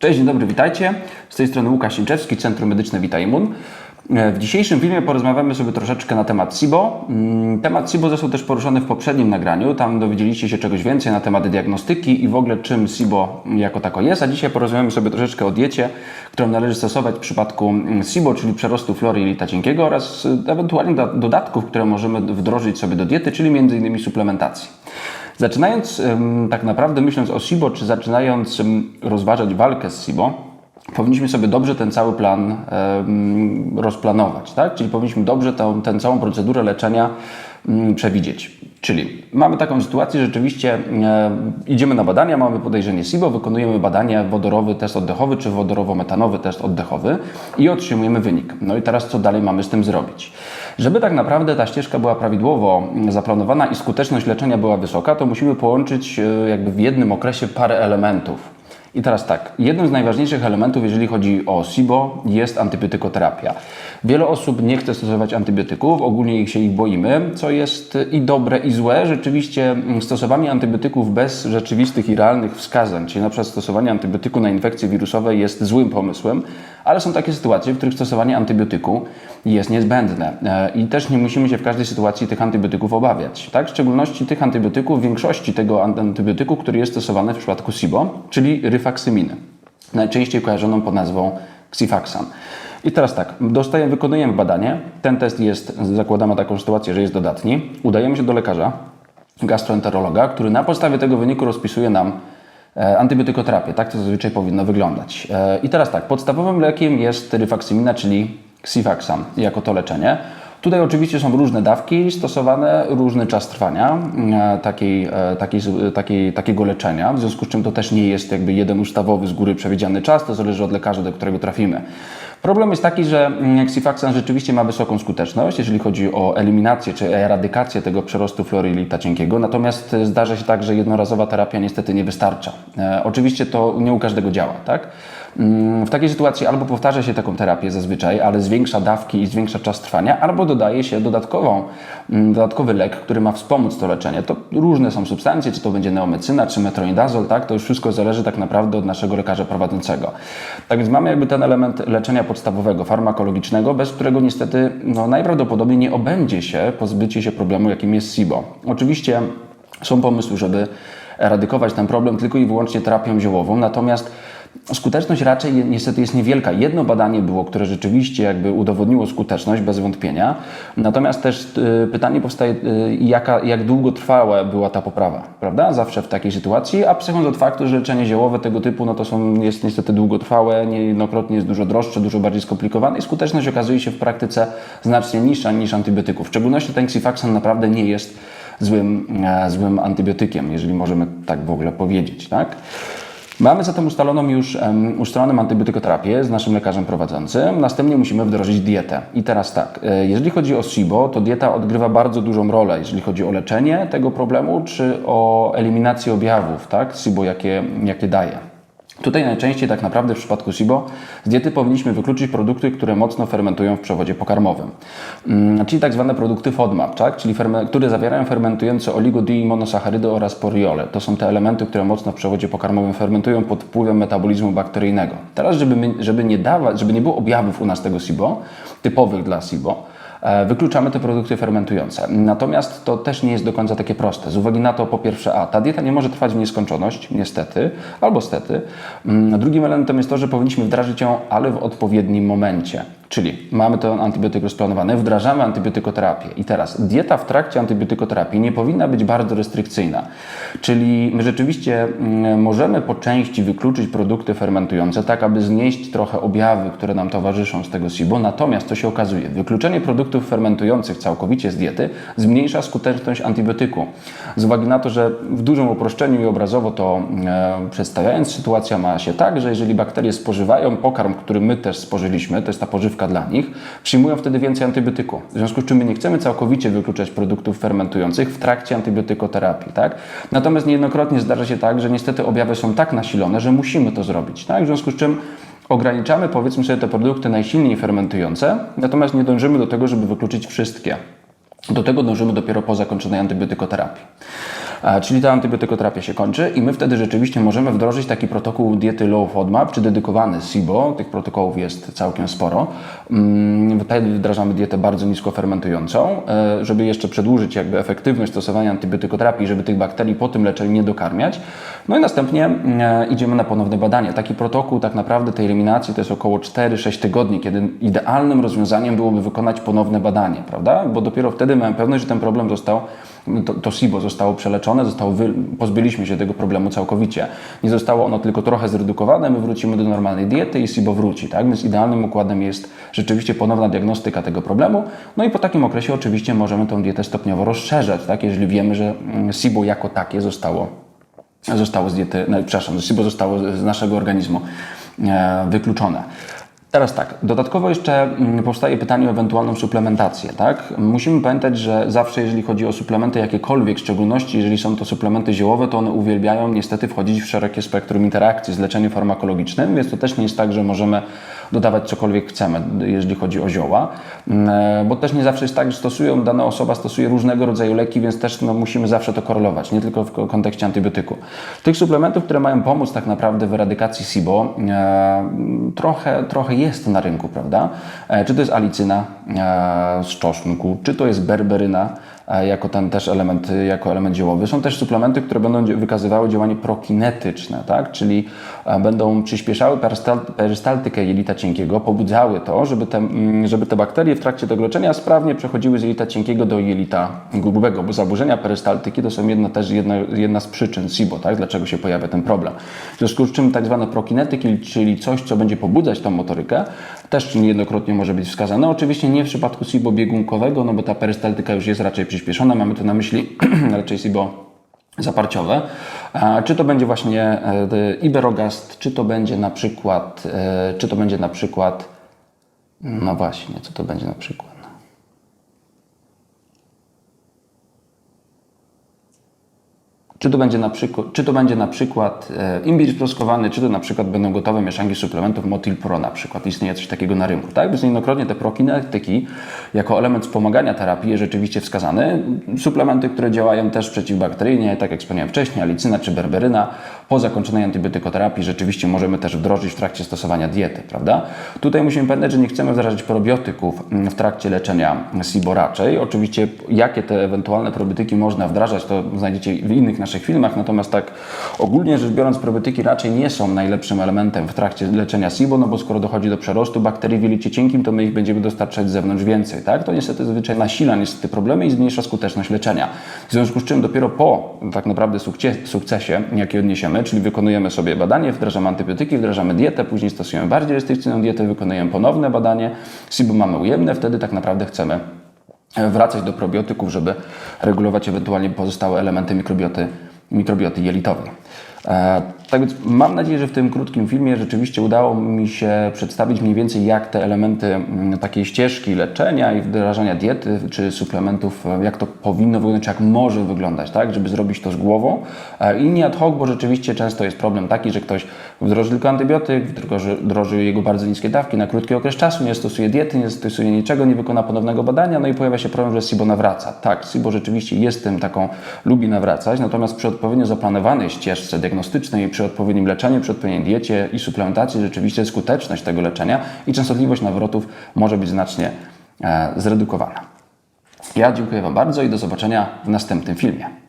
Cześć, dzień dobry, witajcie. Z tej strony Łukasz Sińczewski, Centrum Medyczne Vitaimun. W dzisiejszym filmie porozmawiamy sobie troszeczkę na temat SIBO. Mm, Temat SIBO został też poruszony w poprzednim nagraniu. Tam dowiedzieliście się czegoś więcej na temat diagnostyki i w ogóle czym SIBO jako tako jest. A dzisiaj porozmawiamy sobie troszeczkę o diecie, którą należy stosować w przypadku mm, SIBO, czyli przerostu flory jelita cienkiego oraz y, ewentualnie do- dodatków, które możemy wdrożyć sobie do diety, czyli m.in. suplementacji. Zaczynając tak naprawdę myśląc o SIBO, czy zaczynając rozważać walkę z SIBO, powinniśmy sobie dobrze ten cały plan rozplanować, tak? Czyli powinniśmy dobrze tę, tę całą procedurę leczenia mm, przewidzieć. Czyli mamy taką sytuację, rzeczywiście e, idziemy na badania, mamy podejrzenie SIBO, wykonujemy badanie wodorowy test oddechowy czy wodorowo-metanowy test oddechowy i otrzymujemy wynik. No i teraz co dalej mamy z tym zrobić? Żeby tak naprawdę ta ścieżka była prawidłowo zaplanowana i skuteczność leczenia była wysoka, to musimy połączyć e, jakby w jednym okresie parę elementów. I teraz tak, jednym z najważniejszych elementów, jeżeli chodzi o SIBO, jest antybiotykoterapia. Wiele osób nie chce stosować antybiotyków, ogólnie ich się ich boimy, co jest i dobre, i złe. Rzeczywiście mm, stosowanie antybiotyków bez rzeczywistych i realnych wskazań, czyli na przykład stosowanie antybiotyku na infekcje wirusowe jest złym pomysłem, ale są takie sytuacje, w których stosowanie antybiotyku jest niezbędne E, i też nie musimy się w każdej sytuacji tych antybiotyków obawiać. Tak? W szczególności tych antybiotyków, większości tego antybiotyku, który jest stosowany w przypadku SIBO, czyli ryfaksyminy, najczęściej kojarzoną pod nazwą Xifaxan. I teraz tak, dostaję, wykonujemy badanie. Ten test jest, zakładamy taką sytuację, że jest dodatni. Udajemy się do lekarza, gastroenterologa, który na podstawie tego wyniku rozpisuje nam antybiotykoterapię. Tak to zazwyczaj powinno wyglądać. E, I teraz tak, podstawowym lekiem jest ryfaksymina, czyli Xifaxan, jako to leczenie. Tutaj oczywiście są różne dawki stosowane, różny czas trwania e, takiej, e, takiej, takiej, takiego leczenia, w związku z czym to też nie jest jakby jeden ustawowy z góry przewidziany czas, to zależy od lekarza, do którego trafimy. Problem jest taki, że mm, Xifaxan rzeczywiście ma wysoką skuteczność, jeżeli chodzi o eliminację czy eradykację tego przerostu flory jelita cienkiego, natomiast e, zdarza się tak, że jednorazowa terapia niestety nie wystarcza. E, oczywiście to nie u każdego działa, tak? Mm, W takiej sytuacji albo powtarza się taką terapię zazwyczaj, ale zwiększa dawki i zwiększa czas trwania, albo dodaje się dodatkową, mm, dodatkowy lek, który ma wspomóc to leczenie. To różne są substancje, czy to będzie neomecyna, czy metronidazol, tak? To już wszystko zależy tak naprawdę od naszego lekarza prowadzącego. Tak więc mamy jakby ten element leczenia podstawowego, farmakologicznego, bez którego niestety no, najprawdopodobniej nie obędzie się pozbycie się problemu, jakim jest SIBO. Oczywiście są pomysły, żeby eradykować ten problem tylko i wyłącznie terapią ziołową, natomiast skuteczność raczej niestety jest niewielka. Jedno badanie było, które rzeczywiście jakby udowodniło skuteczność, bez wątpienia. Natomiast też y, pytanie powstaje, y, jaka, jak długo trwała była ta poprawa, prawda? Zawsze w takiej sytuacji, a przechodząc od faktu, że leczenie ziołowe tego typu, no to są, jest niestety długotrwałe, niejednokrotnie jest dużo droższe, dużo bardziej skomplikowane i skuteczność okazuje się w praktyce znacznie niższa niż antybiotyków. W szczególności ten Xifaxan naprawdę nie jest złym, e, złym antybiotykiem, jeżeli możemy tak w ogóle powiedzieć, tak? Mamy zatem ustaloną już um, ustaloną antybiotykoterapię z naszym lekarzem prowadzącym. Następnie musimy wdrożyć dietę. I teraz tak, e, jeżeli chodzi o SIBO, to dieta odgrywa bardzo dużą rolę, jeżeli chodzi o leczenie tego problemu, czy o eliminację objawów, tak, SIBO, jakie, jakie daje. Tutaj najczęściej tak naprawdę w przypadku SIBO z diety powinniśmy wykluczyć produkty, które mocno fermentują w przewodzie pokarmowym. Mm, czyli tak zwane produkty FODMAP, tak? czyli które zawierają fermentujące oligodiimonosacharydy oraz poriole. To są te elementy, które mocno w przewodzie pokarmowym fermentują pod wpływem metabolizmu bakteryjnego. Teraz, żeby, żeby, nie dawać, żeby nie było objawów u nas tego SIBO, typowych dla SIBO, Wykluczamy te produkty fermentujące. Natomiast to też nie jest do końca takie proste. Z uwagi na to, po pierwsze, a ta dieta nie może trwać w nieskończoność, niestety, albo stety. Mm, Drugim elementem jest to, że powinniśmy wdrażyć ją, ale w odpowiednim momencie. Czyli mamy ten antybiotyk rozplanowany, wdrażamy antybiotykoterapię. I teraz dieta w trakcie antybiotykoterapii nie powinna być bardzo restrykcyjna. Czyli my rzeczywiście mm, możemy po części wykluczyć produkty fermentujące, tak aby znieść trochę objawy, które nam towarzyszą z tego SIBO. Natomiast to się okazuje, wykluczenie produktów fermentujących całkowicie z diety zmniejsza skuteczność antybiotyku. Z uwagi na to, że w dużym uproszczeniu i obrazowo to e, przedstawiając, sytuacja ma się tak, że jeżeli bakterie spożywają pokarm, który my też spożyliśmy, to jest ta pożywka dla nich, przyjmują wtedy więcej antybiotyku. W związku z czym my nie chcemy całkowicie wykluczać produktów fermentujących w trakcie antybiotykoterapii. Tak? Natomiast niejednokrotnie zdarza się tak, że niestety objawy są tak nasilone, że musimy to zrobić. Tak? W związku z czym ograniczamy powiedzmy sobie te produkty najsilniej fermentujące, natomiast nie dążymy do tego, żeby wykluczyć wszystkie. Do tego dążymy dopiero po zakończonej antybiotykoterapii. E, Czyli ta antybiotykoterapia się kończy i my wtedy rzeczywiście możemy wdrożyć taki protokół diety low FODMAP, czy dedykowany SIBO. Tych protokołów jest całkiem sporo. Mm, Wtedy wdrażamy dietę bardzo nisko fermentującą, e, żeby jeszcze przedłużyć jakby efektywność stosowania antybiotykoterapii, żeby tych bakterii po tym leczeniu nie dokarmiać. No i następnie e, idziemy na ponowne badanie. Taki protokół tak naprawdę tej eliminacji to jest około 4-6 tygodni, kiedy idealnym rozwiązaniem byłoby wykonać ponowne badanie, prawda? Bo dopiero wtedy mamy pewność, że ten problem został, to, to SIBO zostało przeleczone, zostało wy, pozbyliśmy się tego problemu całkowicie. Nie zostało ono tylko trochę zredukowane, my wrócimy do normalnej diety i SIBO wróci, tak? Więc idealnym układem jest rzeczywiście ponowna diagnostyka tego problemu. No i po takim okresie oczywiście możemy tę dietę stopniowo rozszerzać, tak? Jeżeli wiemy, że mm, SIBO jako takie zostało zostało z diety, no, przepraszam, SIBO zostało z naszego organizmu e, wykluczone. Teraz tak, dodatkowo jeszcze mm, powstaje pytanie o ewentualną suplementację, tak? Musimy pamiętać, że zawsze jeżeli chodzi o suplementy jakiekolwiek, w szczególności jeżeli są to suplementy ziołowe, to one uwielbiają niestety wchodzić w szerokie spektrum interakcji z leczeniem farmakologicznym, więc to też nie jest tak, że możemy dodawać cokolwiek chcemy, jeżeli chodzi o zioła, Mm, bo też nie zawsze jest tak, że stosują, dana osoba stosuje różnego rodzaju leki, więc też no, musimy zawsze to korelować, nie tylko w ko- kontekście antybiotyku. Tych suplementów, które mają pomóc tak naprawdę w eradykacji SIBO, e, trochę, trochę jest na rynku, prawda? E, czy to jest alicyna e, z czosnku, czy to jest berberyna, e, jako ten też element, jako element ziołowy. Są też suplementy, które będą wykazywały działanie prokinetyczne, tak? czyli e, będą przyspieszały perystal- perystaltykę jelita cienkiego, pobudzały to, żeby te, mm, żeby te bakterie w trakcie tego leczenia sprawnie przechodziły z jelita cienkiego do jelita grubego, bo zaburzenia perystaltyki to są jedna, też jedna, jedna z przyczyn SIBO, tak? dlaczego się pojawia ten problem. W związku z czym tak zwane prokinetyki, czyli coś, co będzie pobudzać tą motorykę, też niejednokrotnie może być wskazane. Oczywiście nie w przypadku SIBO biegunkowego, no bo ta perystaltyka już jest raczej przyspieszona, mamy tu na myśli raczej SIBO zaparciowe. Czy to będzie właśnie e, Iberogast, czy to będzie na przykład, e, czy to będzie na przykład, no właśnie, co to będzie na przykład? Czy to będzie na przykład, czy to będzie na przykład e, imbir sproskowany, czy to na przykład będą gotowe mieszanki suplementów Motil Pro na przykład. Istnieje coś takiego na rynku, tak? Więc niejednokrotnie te prokinetyki jako element wspomagania terapii jest rzeczywiście wskazany. Suplementy, które działają też przeciwbakteryjnie, tak jak wspomniałem wcześniej, alicyna czy berberyna, po zakończonej antybiotykoterapii rzeczywiście możemy też wdrożyć w trakcie stosowania diety, prawda? Tutaj musimy pamiętać, że nie chcemy wdrażać probiotyków mm, w trakcie leczenia SIBO raczej. Oczywiście jakie te ewentualne probiotyki można wdrażać, to znajdziecie w innych naszych filmach, natomiast tak ogólnie rzecz biorąc probiotyki raczej nie są najlepszym elementem w trakcie leczenia SIBO, no bo skoro dochodzi do przerostu bakterii w jelicie cienkim, to my ich będziemy dostarczać z zewnątrz więcej, tak? To niestety zazwyczaj nasila niestety problemy i zmniejsza skuteczność leczenia. W związku z czym dopiero po tak naprawdę sukces, sukcesie, jaki odniesiemy, czyli wykonujemy sobie badanie, wdrażamy antybiotyki, wdrażamy dietę, później stosujemy bardziej restrykcyjną dietę, wykonujemy ponowne badanie, SIBO mamy ujemne, wtedy tak naprawdę chcemy wracać do probiotyków, żeby regulować ewentualnie pozostałe elementy mikrobioty, mikrobioty jelitowej. E, tak więc mam nadzieję, że w tym krótkim filmie rzeczywiście udało mi się przedstawić mniej więcej, jak te elementy mm, takiej ścieżki leczenia i wdrażania diety czy suplementów, e, jak to powinno wyglądać, jak może wyglądać, tak, żeby zrobić to z głową. E, I nie ad hoc, bo rzeczywiście często jest problem taki, że ktoś wdroży tylko antybiotyk, wdroży, jego bardzo niskie dawki na krótki okres czasu, nie stosuje diety, nie stosuje niczego, nie wykona ponownego badania, no i pojawia się problem, że SIBO nawraca. Tak, SIBO rzeczywiście jest tym taką, lubi nawracać, natomiast przy odpowiednio zaplanowanej ścieżce diagnostycznej, przy odpowiednim leczeniu, przy odpowiedniej diecie i suplementacji rzeczywiście skuteczność tego leczenia i częstotliwość nawrotów może być znacznie e, zredukowana. Ja dziękuję Wam bardzo i do zobaczenia w następnym filmie.